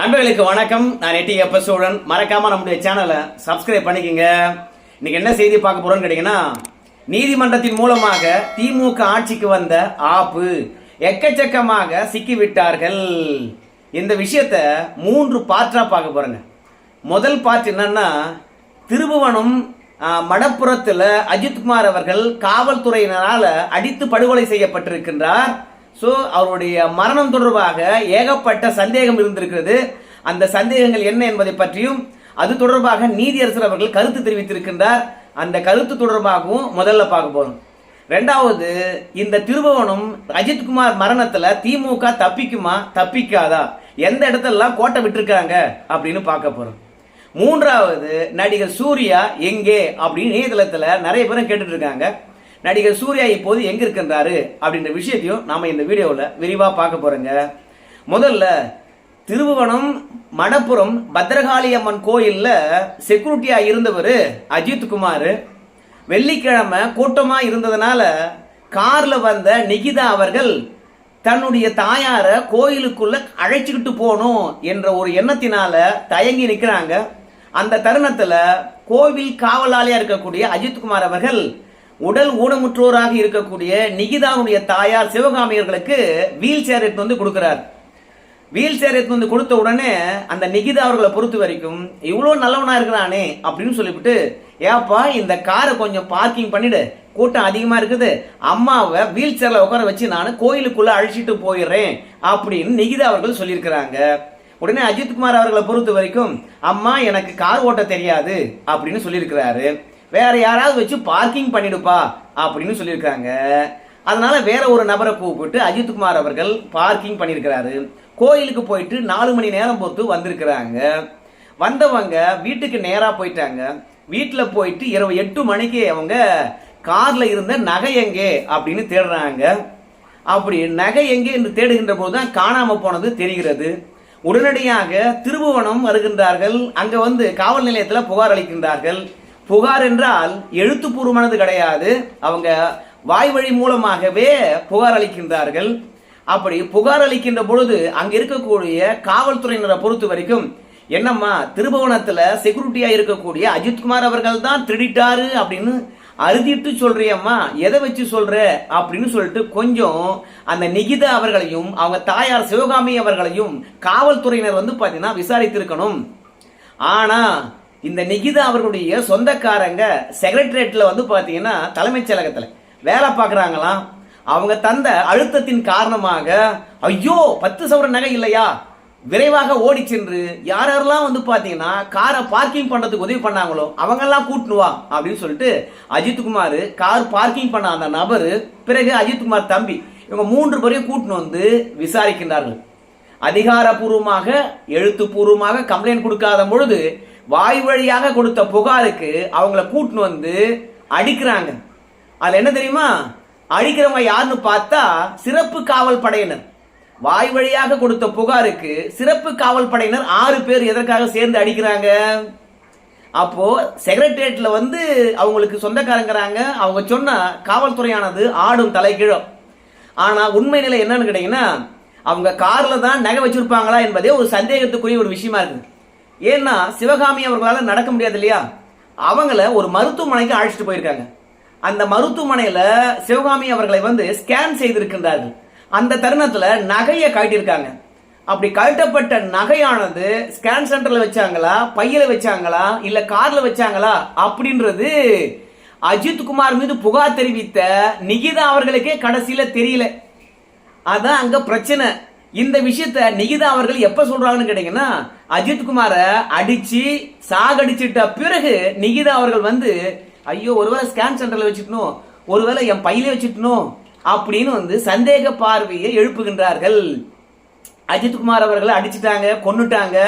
நண்பர்களுக்கு வணக்கம். நான் எட்டி எப்ப சூழன் மறக்காம நம்முடைய சேனலை சப்ஸ்கிரைப் பண்ணிக்கங்க. இன்னைக்கு என்ன செய்தி பார்க்க போறோம்னு கேட்டீங்கன்னா நீதிமன்றத்தின் மூலமாக திமுக ஆட்சிக்கு வந்த ஆப்பு எக்கச்சக்கமாக சிக்கிவிட்டார்கள். இந்த விஷயத்த மூன்று பாற்றா பார்க்க போறேங்க. முதல் பார்ட் என்னன்னா திருபுவனம் மடப்புறத்தில் அஜித்குமார் அவர்கள் காவல்துறையினரால் அடித்து படுகொலை செய்யப்பட்டிருக்கின்றார். ஸோ அவருடைய மரணம் தொடர்பாக ஏகப்பட்ட சந்தேகம் இருந்திருக்கிறது. அந்த சந்தேகங்கள் என்ன என்பதை பற்றியும் அது தொடர்பாக நீதியரசர் அவர்கள் கருத்து தெரிவித்திருக்கின்றார். அந்த கருத்து தொடர்பாகவும் முதல்ல பார்க்க போகிறோம் ரெண்டாவது இந்த திருபுவனம் அஜித்குமார் மரணத்துல திமுக தப்பிக்குமா தப்பிக்காதா? எந்த இடத்துலலாம் கோட்டை விட்டுருக்காங்க அப்படின்னு பார்க்க போறோம். மூன்றாவது நடிகர் சூர்யா எங்கே அப்படின்னு இணையதளத்தில் நிறைய பேரும் கேட்டுட்டு இருக்காங்க. நடிகர் சூர்யா இப்போது எங்க இருக்கின்றாரு அப்படின்ற விஷயத்தையும் நாம இந்த வீடியோவில் விரிவாக பார்க்க போறோங்க. முதல்ல திருபுவனம் மணப்புரம் பத்ரகாளி அம்மன் கோயில்ல செக்யூரிட்டியா இருந்தவர் அஜித் குமார். வெள்ளிக்கிழமை கூட்டமா இருந்ததுனால கார்ல வந்த நிகிதா அவர்கள் தன்னுடைய தாயார கோயிலுக்குள்ள அழைச்சிக்கிட்டு போகணும் என்ற ஒரு எண்ணத்தினால தயங்கி நிற்கிறாங்க அந்த தருணத்துல கோவில் காவலாளியா இருக்கக்கூடிய அஜித்குமார் அவர்கள் உடல் ஊனமுற்றோராக இருக்கக்கூடிய நிகிதாவுடைய தாயார் சிவகாமியர்களுக்கு வீல் சேர் எடுத்து வந்து கொடுக்குறாரு. வீல் சேர் எடுத்து வந்து கொடுத்த உடனே அந்த நிகிதா அவர்களை பொறுத்த வரைக்கும் இவ்வளோ நல்லவனா இருக்கிறானே அப்படின்னு சொல்லிவிட்டு ஏப்பா இந்த காரை கொஞ்சம் பார்க்கிங் பண்ணிடு. கூட்டம் அதிகமாக இருக்குது. அம்மாவை வீல் சேரில் உட்கார வச்சு நான் கோயிலுக்குள்ளே அழிச்சிட்டு போயிடுறேன் அப்படின்னு நிகிதா அவர்கள் சொல்லியிருக்கிறாங்க. உடனே அஜித்குமார் அவர்களை பொறுத்த வரைக்கும் அம்மா எனக்கு கார் ஓட்ட தெரியாது அப்படின்னு சொல்லியிருக்கிறாரு. வேற யாராவது வச்சு பார்க்கிங் பண்ணிடுப்பா அப்படின்னு சொல்லியிருக்காங்க அதனால வேற ஒரு நபரை கூப்பிட்டு அஜித்குமார் அவர்கள் பார்க்கிங் பண்ணியிருக்கிறாரு. கோயிலுக்கு போயிட்டு நாலு மணி நேரம் பொறுத்து வந்திருக்கிறாங்க. வந்தவங்க வீட்டுக்கு நேராக போயிட்டாங்க. வீட்டில் போயிட்டு இரவு எட்டு மணிக்கு அவங்க காரில் இருந்த நகை எங்கே அப்படின்னு தேடுறாங்க. அப்படி நகை எங்கே என்று தேடுகின்ற போது தான் காணாமல் போனது தெரிகிறது. உடனடியாக திருபுவனம் வருகின்றார்கள். அங்கே வந்து காவல் நிலையத்தில் புகார் அளிக்கின்றார்கள். புகார் என்றால் எழுத்துப்பூர்வமானது கிடையாது. அவங்க வாய் வழி மூலமாகவே புகார் அளிக்கின்றார்கள். அப்படி புகார் அளிக்கின்ற பொழுது அங்க இருக்கக்கூடிய காவல்துறையினரை பொறுத்த வரைக்கும் என்னம்மா திருபுவனத்துல செக்யூரிட்டியா இருக்கக்கூடிய அஜித்குமார் அவர்கள் தான் திருடிட்டாரு அப்படின்னு அறுதிட்டு சொல்றியம்மா எதை வச்சு சொல்ற அப்படின்னு சொல்லிட்டு கொஞ்சம் அந்த நிகிதா அவர்களையும் அவங்க தாயார் சிவகாமி அவர்களையும் காவல்துறையினர் வந்து பாத்தீங்கன்னா விசாரித்திருக்கணும். ஆனா இந்த நிகிதா அவர்களுடைய சொந்தக்காரங்க செக்ரட்டரியேட்டில் வந்து பார்த்தீங்கன்னா தலைமைச் செயலகத்தில் வேலை பார்க்குறாங்களாம். அவங்க தந்த அழுத்தத்தின் காரணமாக ஐயோ பத்து சவர நகை இல்லையா? விரைவாக ஓடி சென்று யார் யாரெல்லாம் வந்து பார்த்தீங்கன்னா காரை பார்க்கிங் பண்ணுறதுக்கு உதவி பண்ணாங்களோ அவங்கெல்லாம் கூட்டுனுவா அப்படின்னு சொல்லிட்டு அஜித்குமார் கார் பார்க்கிங் பண்ண அந்த நபர் பிறகு அஜித்குமார் தம்பி இவங்க மூன்று பேரையும் கூட்டுன்னு வந்து விசாரிக்கின்றார்கள். அதிகாரப்பூர்வமாக எழுத்துப்பூர்வமாக கம்ப்ளைண்ட் கொடுக்காத பொழுது வாய் வழியாக கொடுத்த புகாருக்கு அவங்கள கூட்டின்னு வந்து அடிக்கிறாங்க. அதில் என்ன தெரியுமா? அடிக்கிறவங்க யாருன்னு பார்த்தா சிறப்பு காவல் படையினர். வாய் வழியாக கொடுத்த புகாருக்கு சிறப்பு காவல் படையினர் ஆறு பேர் எதற்காக சேர்ந்து அடிக்கிறாங்க? அப்போ செக்ரட்டரியேட்ல வந்து அவங்களுக்கு சொந்தக்காரங்கிறாங்க. அவங்க சொன்ன காவல்துறையானது ஆடும் தலைகீழும். ஆனா உண்மை நிலை என்னன்னு கேட்டீங்கன்னா அவங்க கார்ல தான் நகை வச்சிருப்பாங்களா என்பதே ஒரு சந்தேகத்துக்குரிய ஒரு விஷயமா இருக்கு ஏன்னா சிவகாமி அவர்களால் நடக்க முடியாது இல்லையா அவங்கள ஒரு மருத்துவமனைக்கு அழைச்சிட்டு போயிருக்காங்க. அந்த மருத்துவமனையில் சிவகாமி அவர்களை வந்து ஸ்கேன் செய்திருக்கின்றார்கள். அந்த தருணத்தில் நகையை காட்டியிருக்காங்க. அப்படி கழட்டப்பட்ட நகையானது ஸ்கேன் சென்டரில் வச்சாங்களா? பையில வச்சாங்களா? இல்லை காரில் வச்சாங்களா? அப்படின்றது அஜித் குமார் மீது புகார் தெரிவித்த நிகிதா அவர்களுக்கே கடைசியில் தெரியல. அதான் அங்கே பிரச்சனை. இந்த விஷயத்த நிகிதா அவர்கள் எப்ப சொல்றாங்கன்னு கேட்டீங்கன்னா அஜித்குமாரை அடிச்சு சாகடிச்சிட்ட பிறகு நிகிதா அவர்கள் வந்து ஐயோ ஒருவேளை ஸ்கேன் சென்டர்ல வச்சுக்கணும். ஒருவேளை என் பையிலே வச்சுக்கணும். அப்படின்னு வந்து சந்தேக பார்வையை எழுப்புகின்றார்கள். அஜித்குமார் அவர்களை அடிச்சிட்டாங்க கொன்னுட்டாங்க.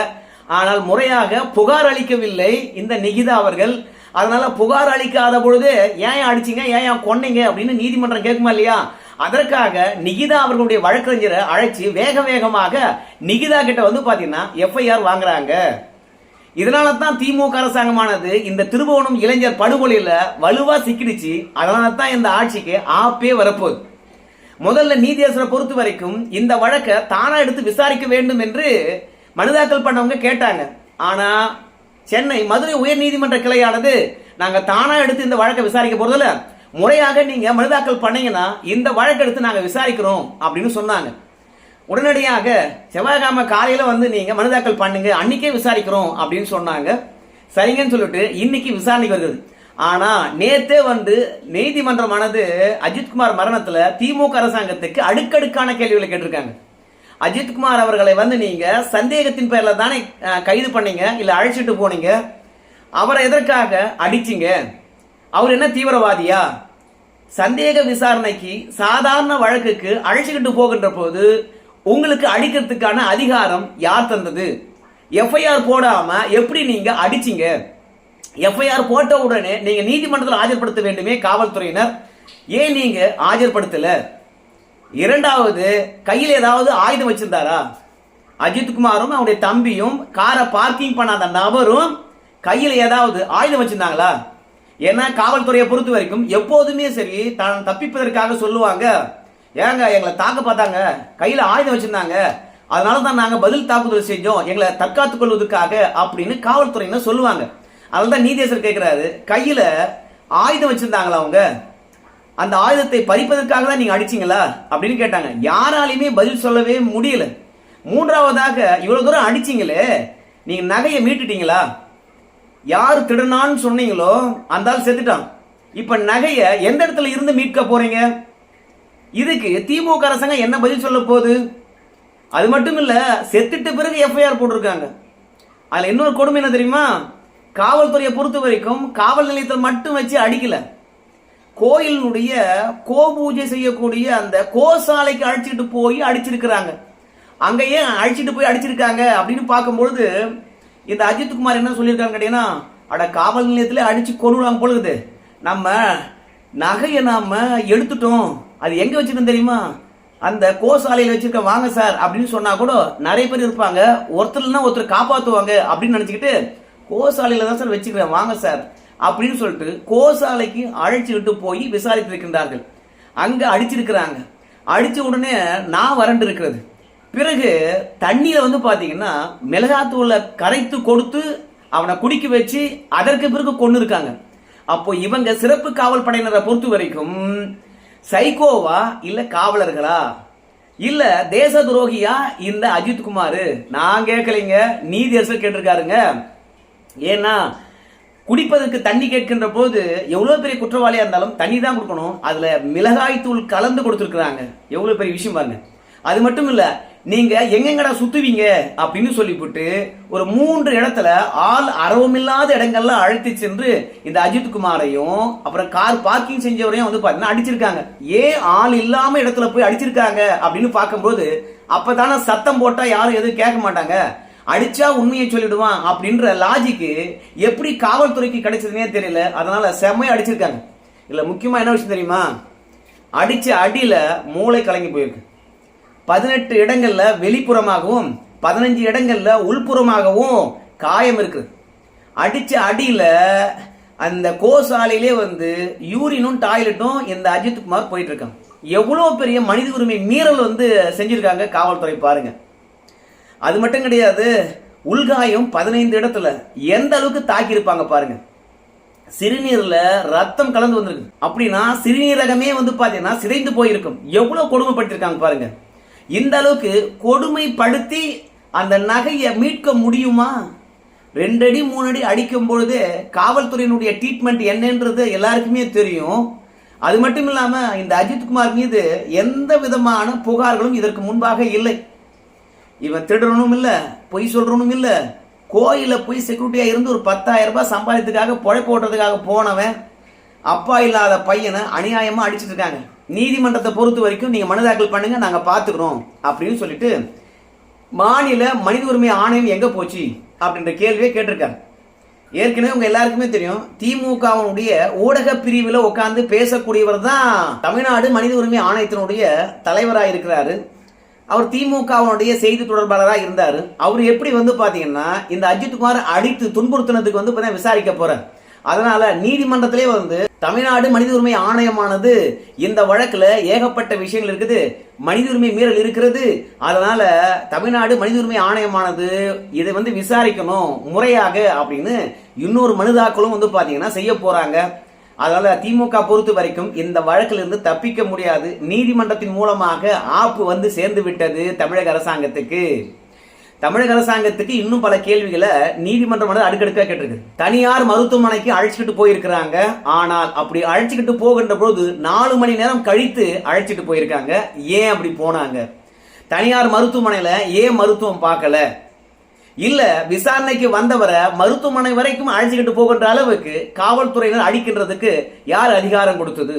ஆனால் முறையாக புகார் அளிக்கவில்லை இந்த நிகிதா அவர்கள். அதனால புகார் அளிக்காத பொழுது ஏன் அடிச்சிங்க? ஏன் ஏன் கொன்னீங்க? அப்படின்னு நீதிமன்றம் கேட்குமா இல்லையா? அதற்காக நிகிதா அவர்களுடைய வழக்கறிஞரை அழைச்சி வேக வேகமாக நிகிதா கிட்ட வந்து பார்த்தீங்கன்னா எஃப்ஐஆர் வாங்குறாங்க. இதனால தான் திமுக அரசாங்கமானது இந்த திருபுவனம் இளைஞர் படுகொலையில் வலுவா சிக்கிடுச்சு. அதனால தான் இந்த ஆட்சிக்கு ஆப்பே வரப்போகுது. முதல்ல நீதியரசரை பொறுத்த வரைக்கும் இந்த வழக்கை தானா எடுத்து விசாரிக்க வேண்டும் என்று மனுதாக்கல் பண்ணவங்க கேட்டாங்க. ஆனா சென்னை மதுரை உயர் நீதிமன்ற கிளையானது நாங்கள் தானா எடுத்து இந்த வழக்கை விசாரிக்க போகிறதில்ல முறையாக நீங்க மனுதாக்கல் பண்ணீங்கன்னா இந்த வழக்கு எடுத்து நாங்கள் விசாரிக்கிறோம் அப்படின்னு சொன்னாங்க. உடனடியாக செவ்வாய்க்கிழமை காலையில் வந்து நீங்க மனுதாக்கல் பண்ணுங்க அன்னைக்கே விசாரிக்கிறோம் அப்படின்னு சொன்னாங்க. சரிங்கன்னு சொல்லிட்டு இன்னைக்கு விசாரணைக்கு வருது. ஆனா நேத்தே வந்து நீதிமன்றமானது அஜித்குமார் மரணத்துல திமுக அரசாங்கத்துக்கு அடுக்கடுக்கான கேள்விகளை கேட்டிருக்காங்க. அஜித்குமார் அவர்களை வந்து நீங்க சந்தேகத்தின் பேர்ல தானே கைது பண்ணீங்க இல்ல அழைச்சிட்டு போனீங்க. அவரை எதற்காக அடிச்சிங்க? அவர் என்ன தீவிரவாதியா? சந்தேக விசாரணைக்கு சாதாரண வழக்குக்கு அழைச்சிக்கிட்டு போகின்ற போது உங்களுக்கு அடிக்கிறதுக்கான அதிகாரம் யார் தந்தது? எஃப்ஐஆர் போடாம எப்படி நீங்க அடிச்சீங்க? எஃப்ஐஆர் போட்ட உடனே நீங்க நீதிமன்றத்தில் ஆஜர்படுத்த வேண்டுமே காவல்துறையினர். ஏன் நீங்க ஆஜர்படுத்தல? இரண்டாவது கையில் ஏதாவது ஆயுதம் வச்சிருந்தாரா? அஜித்குமாரும் அவருடைய தம்பியும் காரை பார்க்கிங் பண்ணாத நபரும் கையில் ஏதாவது ஆயுதம் வச்சிருந்தாங்களா? ஏன்னா காவல்துறையை பொறுத்த வரைக்கும் எப்போதுமே சரி தான் தப்பிப்பதற்காக சொல்லுவாங்க. ஏங்க எங்களை தாக்க பார்த்தாங்க. கையில் ஆயுதம் வச்சிருந்தாங்க. அதனால தான் நாங்கள் பதில் தாக்குதல் செஞ்சோம். எங்களை தற்காத்துக் கொள்வதற்காக அப்படின்னு காவல்துறையினர் சொல்லுவாங்க. அதனால தான் நீதேசர் கேட்குறாரு கையில் ஆயுதம் வச்சிருந்தாங்களா அவங்க? அந்த ஆயுதத்தை பறிப்பதற்காக தான் நீங்கள் அடிச்சிங்களா? அப்படின்னு கேட்டாங்க. யாராலையுமே பதில் சொல்லவே முடியல. மூன்றாவதாக இவ்வளோ தூரம் அடிச்சீங்களே. நீங்கள் நகையை மீட்டுட்டீங்களா? யார் திருடனான்னு சொன்னீங்களோ அந்த ஆள் செத்துட்டான். இப்ப நகையை எந்த இடத்துல இருந்து மீட்க போறீங்க? இதுக்கு திமுக அரசாங்கம் என்ன பதில் சொல்ல போகுது? அது மட்டும் இல்ல செத்துட்ட பிறகு எஃப்ஐஆர் போட்டிருக்காங்க. அதுல இன்னொரு கொடுமை என்ன தெரியுமா? காவல்துறையை பொறுத்த வரைக்கும் காவல் நிலையத்தில் மட்டும் வச்சு அடிக்கல. கோயிலினுடைய கோ பூஜை செய்யக்கூடிய அந்த கோசாலைக்கு அழைச்சிட்டு போய் அடிச்சிருக்கிறாங்க. அங்கேயே ஏன் அழைச்சிட்டு போய் அடிச்சிருக்காங்க அப்படின்னு பார்க்கும்பொழுது இந்த அஜித்குமார் என்ன சொல்லியிருக்காங்க கேட்டீங்கன்னா அட காவல் நிலையத்தில் அடிச்சு கொண்டுடுவாங்க பொழுது நம்ம நகையை நாம் எடுத்துட்டோம். அது எங்கே வச்சுருக்கோம் தெரியுமா? அந்த கோசாலையில் வச்சிருக்க வாங்க சார் அப்படின்னு சொன்னா கூட நிறைய பேர் இருப்பாங்க. ஒருத்தர்னா ஒருத்தர் காப்பாற்றுவாங்க அப்படின்னு நினச்சிக்கிட்டு கோசாலையில் தான் சார் வச்சுக்கிறேன் வாங்க சார் அப்படின்னு சொல்லிட்டு கோசாலைக்கு அழைச்சிக்கிட்டு போய் விசாரித்து இருக்கின்றார்கள். அங்கே அடிச்சிருக்கிறாங்க. அடித்த உடனே நான் வறண்டு இருக்கிறது. பிறகு தண்ணியில் வந்து பார்த்தீங்கன்னா மிளகாத்தூளை கரைத்து கொடுத்து அவனை குடிக்க வச்சு அதற்கு பிறகு கொண்டு இருக்காங்க அப்போ இவங்க சிறப்பு காவல் படையினரை பொறுத்த வரைக்கும் சைக்கோவா இல்லை காவலர்களா? இல்ல தேச துரோகியா? இந்த அஜித் குமார்? நான் கேட்கலைங்க. நீதியரசர் கேட்டிருக்காருங்க. ஏன்னா குடிப்பதற்கு தண்ணி கேட்கின்ற போது எவ்வளோ பெரிய குற்றவாளியாக இருந்தாலும் தண்ணி தான் கொடுக்கணும். அதில் மிளகாய் தூள் கலந்து கொடுத்துருக்குறாங்க. எவ்வளோ பெரிய விஷயம் பாருங்க. அது மட்டும் இல்லை நீங்க எங்கெங்கடா சுத்துவீங்க அப்படின்னு சொல்லிவிட்டு ஒரு மூன்று இடத்துல ஆள் அரவமில்லாத இடங்கள்லாம் அழைத்து சென்று இந்த அஜித் குமாரையும் அப்புறம் கார் பார்க்கிங் செஞ்சவரையும் வந்து பாத்தீங்கன்னா அடிச்சிருக்காங்க. ஏன் ஆள் இல்லாம இடத்துல போய் அடிச்சிருக்காங்க அப்படின்னு பார்க்கும்போது அப்பதானே சத்தம் போட்டா யாரும் எதுவும் கேட்க மாட்டாங்க. அடிச்சா உண்மையை சொல்லிடுவான் அப்படின்ற லாஜிக்கு எப்படி காவல்துறைக்கு கிடைச்சதுன்னே தெரியல. அதனால செம்மையா அடிச்சிருக்காங்க. இல்ல முக்கியமா என்ன விஷயம் தெரியுமா? அடிச்ச அடியில மூளை கலங்கி போயிருக்கு. பதினெட்டு இடங்களில் வெளிப்புறமாகவும் பதினஞ்சு இடங்களில் உள்புறமாகவும் காயம் இருக்குது. அடித்த அடியில் அந்த கோசாலையிலே வந்து யூரினும் டாய்லெட்டும் இந்த அஜித் குமார் போயிட்டு இருக்கான் பெரிய மனித உரிமை மீறல் வந்து செஞ்சுருக்காங்க காவல்துறை பாருங்க. அது மட்டும் கிடையாது உள்காயம் பதினைந்து இடத்துல எந்த அளவுக்கு தாக்கி இருப்பாங்க பாருங்க. சிறுநீர்ல ரத்தம் கலந்து வந்திருக்கு அப்படின்னா சிறுநீரகமே வந்து பாத்தீங்கன்னா சிதைந்து போயிருக்கும். எவ்வளவு கொடுமைப்பட்டிருக்காங்க பாருங்க. இந்த அளவுக்கு கொடுமைப்படுத்தி அந்த நகையை மீட்க முடியுமா? ரெண்டடி மூணடி மூணு அடி அடிக்கும் பொழுது காவல்துறையினுடைய ட்ரீட்மெண்ட் என்னன்றது எல்லாருக்குமே தெரியும். அது மட்டும் இல்லாம இந்த அஜித்குமார் மீது எந்த விதமான புகார்களும் இதற்கு முன்பாக இல்லை. இவன் திருடனும் இல்லை பொய் சொல்றனும் இல்லை. கோயில போய் செக்யூரிட்டியா இருந்து ஒரு பத்தாயிரம் ரூபாய் சம்பாதித்துக்காக பொழைப்பு ஓட்டுறதுக்காக போனவன் அப்பா இல்லாத பையனை அநியாயமா அடிச்சிட்டு இருக்காங்க. நீதிமன்றத்தை பொறுத்த வரைக்கும் நீங்கள் மனு தாக்கல் பண்ணுங்க நாங்கள் பாத்துக்கிறோம் அப்படின்னு சொல்லிட்டு மாநில மனித உரிமை ஆணையம் எங்கே போச்சு அப்படின்ற கேள்வியை கேட்டிருக்காரு. ஏற்கனவே உங்க எல்லாருக்குமே தெரியும் திமுகவினுடைய ஊடக பிரிவில் உட்காந்து பேசக்கூடியவர் தான் தமிழ்நாடு மனித உரிமை ஆணையத்தினுடைய தலைவராக இருக்கிறாரு. அவர் திமுகவினுடைய செய்தி தொடர்பாளராக இருந்தார். அவர் எப்படி வந்து பார்த்தீங்கன்னா இந்த அஜித்குமார் அடித்து துன்புறுத்தினதுக்கு வந்து பார்த்தீங்கன்னா விசாரிக்க போகிறார் அதனால நீதிமன்றத்திலே வந்து தமிழ்நாடு மனித உரிமை ஆணையமானது இந்த வழக்கில் ஏகப்பட்ட விஷயங்கள் இருக்குது. மனித உரிமை மீறல் இருக்கிறது. அதனால தமிழ்நாடு மனித உரிமை ஆணையமானது இதை வந்து விசாரிக்கணும் முறையாக அப்படின்னு இன்னொரு மனுதாக்களும் வந்து பார்த்தீங்கன்னா செய்ய போறாங்க. அதனால திமுக பொறுத்த வரைக்கும் இந்த வழக்கிலிருந்து தப்பிக்க முடியாது. நீதிமன்றத்தின் மூலமாக ஆப்பு வந்து சேர்ந்து விட்டது தமிழக அரசாங்கத்துக்கு. தமிழக அரசாங்கத்துக்கு இன்னும் பல கேள்விகளை நீதிமன்றம் அடுக்கடுக்காக கேட்டிருக்கு. தனியார் மருத்துவமனைக்கு அழைச்சிக்கிட்டு போயிருக்கிறாங்க. ஆனால் அப்படி அழைச்சிக்கிட்டு போகின்ற பொழுது நாலு மணி நேரம் கழித்து அழைச்சிட்டு போயிருக்காங்க. ஏன் அப்படி போனாங்க? தனியார் மருத்துவமனையில் ஏன் மருத்துவம் பார்க்கல? இல்ல விசாரணைக்கு வந்தவரை மருத்துவமனை வரைக்கும் அழைச்சிக்கிட்டு போகின்ற அளவுக்கு காவல்துறையினர் அடிக்கின்றதுக்கு யார் அதிகாரம் கொடுத்தது?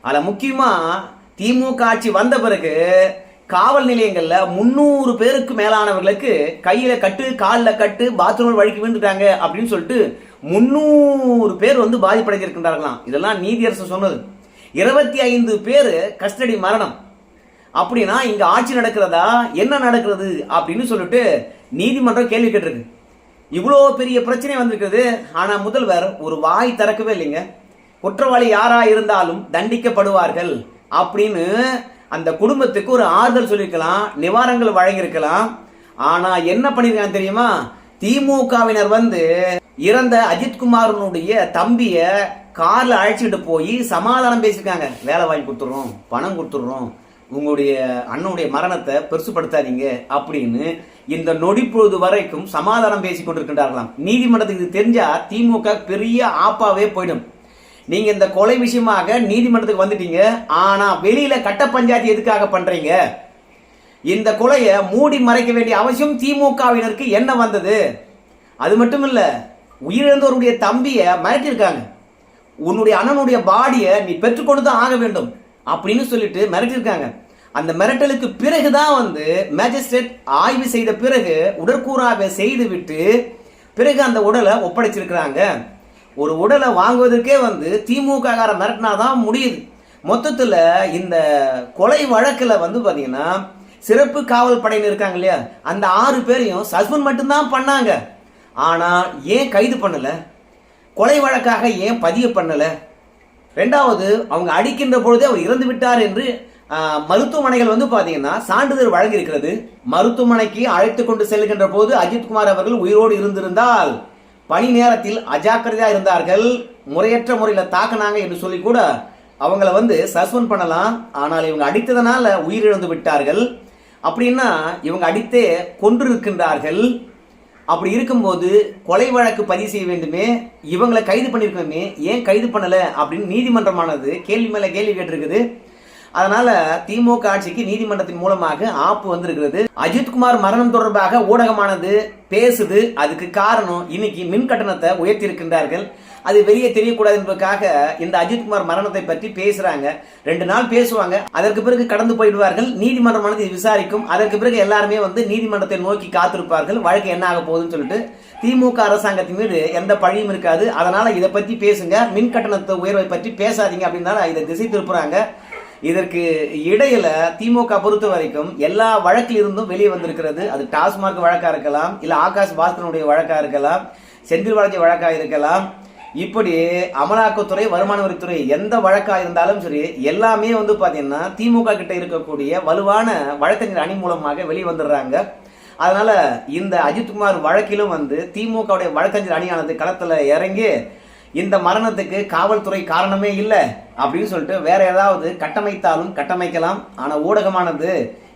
அதில் முக்கியமாக திமுக ஆட்சி வந்த பிறகு காவல் நிலையங்கள்ல முன்னூறு பேருக்கு மேலானவர்களுக்கு கையில கட்டு காலில் கட்டு பாத்ரூம் வழிக்கு விழுந்துட்டாங்க அப்படின்னு சொல்லிட்டு முன்னூறு பேர் வந்து பாதிப்படைஞ்சிருக்கின்றார்களாம். இதெல்லாம் நீதியரசு சொன்னது. இருபத்தி ஐந்து பேர் கஸ்டடி மரணம். அப்படின்னா இங்க ஆட்சி நடக்கிறதா? என்ன நடக்கிறது? அப்படின்னு சொல்லிட்டு நீதிமன்றம் கேள்வி கேட்டிருக்கு. இவ்வளோ பெரிய பிரச்சனை வந்திருக்கிறது. ஆனால் முதல்வர் ஒரு வாய் திறக்கவே இல்லைங்க. குற்றவாளி யாரா இருந்தாலும் தண்டிக்கப்படுவார்கள் அப்படின்னு அந்த குடும்பத்துக்கு ஒரு ஆறுதல் சொல்லியிருக்கலாம் நிவாரணங்கள் வழங்கியிருக்கலாம். ஆனா என்ன பண்ணிருக்காங்க தெரியுமா? திமுகவினர் வந்து இறந்த அஜித்குமாரனுடைய தம்பிய கார்ல அழைச்சிட்டு போய் சமாதானம் பேசியிருக்காங்க. வேலை வாங்கி கொடுத்துட்றோம் பணம் கொடுத்துடுறோம் உங்களுடைய அண்ணனுடைய மரணத்தை பெருசுப்படுத்தாதீங்க அப்படின்னு இந்த நொடி பொழுது வரைக்கும் சமாதானம் பேசி கொண்டிருக்கின்றார்களாம் நீதிமன்றத்துக்கு இது தெரிஞ்சா திமுக பெரிய ஆப்பாவே போயிடும். நீங்க இந்த கொலை விஷயமாக நீதிமன்றத்துக்கு வந்துட்டீங்க. ஆனா வெளியில கட்ட பஞ்சாயத்து எதுக்காக பண்றீங்க? இந்த கொலையை மூடி மறைக்க வேண்டிய அவசியம் திமுகவினருக்கு என்ன வந்தது? அது மட்டும் இல்ல உயிரிழந்தவருடைய தம்பிய மிரட்டியிருக்காங்க. உன்னுடைய அண்ணனுடைய பாடியை நீ பெற்றுக்கொண்டு தான் ஆக வேண்டும் அப்படின்னு சொல்லிட்டு மிரட்டியிருக்காங்க. அந்த மிரட்டலுக்கு பிறகுதான் வந்து மேஜிஸ்ட்ரேட் ஆய்வு செய்த பிறகு உடற்கூறாக செய்து விட்டு பிறகு அந்த உடலை ஒப்படைச்சிருக்கிறாங்க. ஒரு உடலை வாங்குவதற்கே வந்து திமுக கார மிரட்டினாதான் முடியுது. மொத்தத்தில் இந்த கொலை வழக்கில் வந்து பார்த்தீங்கன்னா சிறப்பு காவல் படையினர் இருக்காங்க இல்லையா? அந்த ஆறு பேரையும் சஸ்பெண்ட் மட்டும்தான் பண்ணாங்க. ஆனால் ஏன் கைது பண்ணலை? கொலை வழக்காக ஏன் பதிவு பண்ணலை? ரெண்டாவது அவங்க அடிக்கின்ற பொழுதே அவர் இறந்து விட்டார் என்று மருத்துவமனைகள் வந்து பார்த்தீங்கன்னா சான்றிதழ் வழங்கியிருக்கிறது. மருத்துவமனைக்கு அழைத்து கொண்டு செல்கின்ற போது அஜித்குமார் அவர்கள் உயிரோடு இருந்திருந்தால் பணி நேரத்தில் அஜாக்கிரதையா இருந்தார்கள் முறையற்ற முறையில் தாக்குனாங்க என்று சொல்லி கூட அவங்கள வந்து சஸ்பெண்ட் பண்ணலாம். ஆனால் இவங்க அடித்ததனால உயிரிழந்து விட்டார்கள். அப்படின்னா இவங்க அடித்தே கொன்றிருக்கின்றார்கள். அப்படி இருக்கும்போது கொலை வழக்கு பதிவு செய்ய வேண்டுமே இவங்களை கைது பண்ணியிருக்கணுமே ஏன் கைது பண்ணலை அப்படின்னு நீதிமன்றமானது கேள்வி மேலே கேள்வி கேட்டிருக்குது. அதனால திமுக ஆட்சிக்கு நீதிமன்றத்தின் மூலமாக ஆப்பு வந்திருக்கிறது. அஜித்குமார் மரணம் தொடர்பாக ஊடகமானது பேசுது. அதுக்கு காரணம் இன்னைக்கு மின் கட்டணத்தை உயர்த்தி இருக்கின்றார்கள் அது வெளியே தெரியக்கூடாது என்பதற்காக இந்த அஜித்குமார் மரணத்தை பற்றி பேசுறாங்க. ரெண்டு நாள் பேசுவாங்க. அதற்கு பிறகு கடந்து போயிடுவார்கள். நீதிமன்றமானது விசாரிக்கும். அதற்கு பிறகு எல்லாருமே வந்து நீதிமன்றத்தை நோக்கி காத்திருப்பார்கள். வழக்கு என்ன ஆக போகுதுன்னு சொல்லிட்டு திமுக அரசாங்கத்தின் மீது எந்த பழியும் இருக்காது. அதனால இதை பத்தி பேசுங்க. மின் கட்டணத்தை உயர்வை பற்றி பேசாதீங்க அப்படின்னால இதை திசை திருப்புறாங்க. இதற்கு இடையில திமுக பொறுத்த வரைக்கும் எல்லா வழக்கில் இருந்தும் வெளியே வந்திருக்கிறது. அது டாஸ்மார்க் வழக்கா இருக்கலாம் இல்ல ஆகாஷ் பாஸ்கரனுடைய வழக்கா இருக்கலாம் செந்தில் பாலாஜி வழக்கா இருக்கலாம். இப்படி அமலாக்கத்துறை வருமான வரித்துறை எந்த வழக்கா இருந்தாலும் சரி எல்லாமே வந்து பாத்தீங்கன்னா திமுக கிட்ட இருக்கக்கூடிய வலுவான வழக்கறிஞர் அணி மூலமாக வெளியே வந்துடுறாங்க. அதனால இந்த அஜித்குமார் வழக்கிலும் வந்து திமுகவுடைய வழக்கறிஞர் அணியானது களத்துல இறங்கி இந்த மரணத்துக்கு காவல்துறை காரணமே இல்லை அப்படின்னு சொல்லிட்டு வேற ஏதாவது கட்டமைத்தாலும் கட்டமைக்கலாம். ஆனால் ஊடகமானது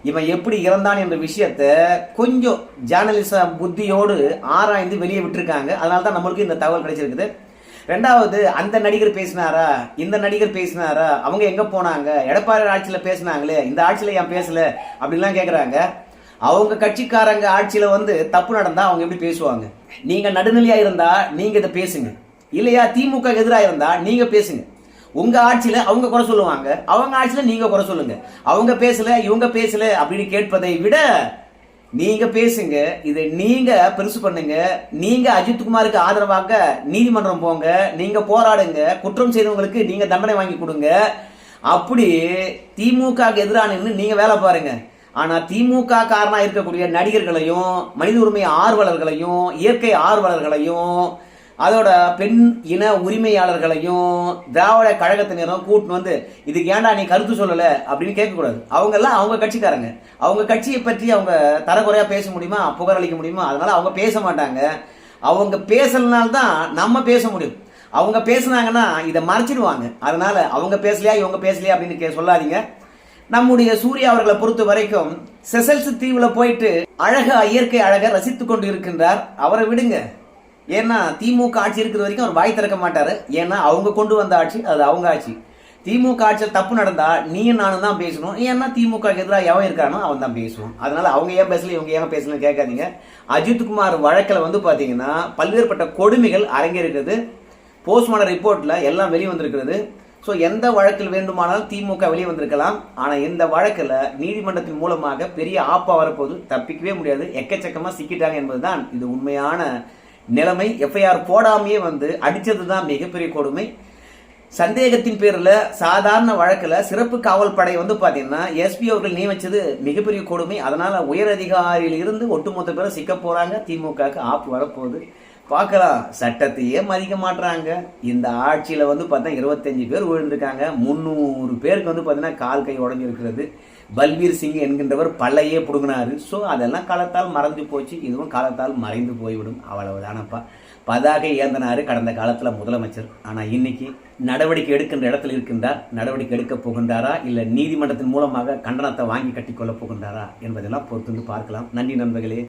இவன் எப்படி இறந்தான் என்ற விஷயத்த கொஞ்சம் ஜேர்னலிச புத்தியோடு ஆராய்ந்து வெளியே விட்டுருக்காங்க. அதனால தான் நம்மளுக்கு இந்த தகவல் கிடைச்சிருக்குது. ரெண்டாவது அந்த நடிகர் பேசினாரா? இந்த நடிகர் பேசினாரா? அவங்க எங்கே போனாங்க? எடப்பாடி ஆட்சியில் பேசினாங்களே இந்த ஆட்சியில் ஏன் பேசல? அப்படின்லாம் கேட்குறாங்க அவங்க கட்சிக்காரங்க ஆட்சியில் வந்து தப்பு நடந்தால் அவங்க எப்படி பேசுவாங்க? நீங்கள் நடுநிலையாக இருந்தால் நீங்கள் இதை பேசுங்க. இல்லையா? திமுக எதிராக இருந்தா நீங்க பேசுங்க. உங்க ஆட்சியில அவங்க குறை சொல்லுவாங்க. அவங்க ஆட்சியில நீங்க குறை சொல்லுங்க. அவங்க பேசல இவங்க பேசல அப்படின்னு கேட்பதை விட நீங்க பேசுங்க. இதை நீங்க பெருசு பண்ணுங்க. நீங்க அஜித்குமாருக்கு ஆதரவாக நீதிமன்றம் போங்க. நீங்க போராடுங்க. குற்றம் செய்தவங்களுக்கு நீங்க தண்டனை வாங்கி கொடுங்க. அப்படி திமுக எதிரானு நீங்க வேலை பாருங்க. ஆனா திமுக காரணமாக இருக்கக்கூடிய நடிகர்களையும் மனித உரிமை ஆர்வலர்களையும் இயற்கை ஆர்வலர்களையும் அதோட பெண் இன உரிமையாளர்களையும் திராவிட கழகத்தினரும் கூட்டின்னு வந்து இதுக்கு ஏன்டா நீ கருத்து சொல்லலை? அப்படின்னு கேட்கக்கூடாது. அவங்க எல்லாம் அவங்க கட்சிக்காரங்க. அவங்க கட்சியை பற்றி அவங்க தரக்குறையாக பேச முடியுமா? புகாரளிக்க முடியுமா? அதனால அவங்க பேச மாட்டாங்க. அவங்க பேசலனால்தான் நம்ம பேச முடியும். அவங்க பேசுனாங்கன்னா இதை மறைச்சிடுவாங்க. அதனால அவங்க பேசலையா இவங்க பேசலையா அப்படின்னு கே- சொல்லாதீங்க. நம்முடைய சூர்யா அவர்களை பொறுத்த வரைக்கும் செசல்ஸ் தீவுல போயிட்டு அழகா இயற்கை அழகை ரசித்து கொண்டு இருக்கின்றார். அவரை விடுங்க. ஏன்னா திமுக ஆட்சி இருக்கிற வரைக்கும் அவர் வாய் திறக்க மாட்டார். ஏன்னா அவங்க கொண்டு வந்த ஆட்சி அது அவங்க ஆட்சி. திமுக ஆட்சியில் தப்பு நடந்தால் நீயும் நானும் தான் பேசணும். ஏன்னா திமுக எதிராக எவன் இருக்கானோ அவன் தான் பேசுவான். அதனால் அவங்க ஏன் பேசல இவங்க ஏன் பேசலன்னு கேட்காதீங்க. அஜித்குமார் வழக்கில் வந்து பார்த்தீங்கன்னா பல்வேறுபட்ட கொடுமைகள் அரங்கேறுகிறது போஸ்ட்மார்டம் ரிப்போர்ட்டில் எல்லாம் வெளியே வந்திருக்கிறது ஸோ எந்த வழக்கில் வேண்டுமானாலும் திமுக வெளியே வந்திருக்கலாம். ஆனால் இந்த வழக்கில் நீதிமன்றத்தின் மூலமாக பெரிய ஆப்பா வரப்போது தப்பிக்கவே முடியாது. எக்கச்சக்கமாக சிக்கிட்டாங்க என்பதுதான் இது உண்மையான நிலைமை எஃப்ஐஆர் போடாமையே வந்து அடித்தது தான் மிகப்பெரிய கொடுமை. சந்தேகத்தின் பேரில் சாதாரண வழக்கில் சிறப்பு காவல் படை வந்து பார்த்தீங்கன்னா எஸ்பி அவர்கள் நியமித்தது மிகப்பெரிய கொடுமை. அதனால் உயர் அதிகாரியில் இருந்து ஒட்டுமொத்த பேரும் சிக்க போகிறாங்க திமுகவுக்கு ஆப்பு வரப்போகுது. பார்க்கலாம். சட்டத்தையே மதிக்க மாட்றாங்க. இந்த ஆட்சியில் வந்து பார்த்தா இருபத்தஞ்சு பேர் விழுந்திருக்காங்க. முந்நூறு பேருக்கு வந்து பார்த்தீங்கன்னா கால் கை உடஞ்சிருக்கிறது. பல்வீர் சிங் என்கின்றவர் பல்லையே பிடுங்கினாரு. ஸோ அதெல்லாம் காலத்தால் மறைஞ்சு போச்சு. இதுவும் காலத்தால் மறைந்து போய்விடும். அவ்வளவுதானப்பா. பதாகை ஏந்தனாரு கடந்த காலத்தில் முதலமைச்சர். ஆனால் இன்னைக்கு நடவடிக்கை எடுக்கின்ற இடத்துல இருக்கின்றார். நடவடிக்கை எடுக்க போகின்றாரா? இல்லை நீதிமன்றத்தின் மூலமாக கண்டனத்தை வாங்கி கட்டிக்கொள்ள போகின்றாரா? என்பதெல்லாம் பொறுத்து வந்து பார்க்கலாம். நன்றி நண்பர்களே.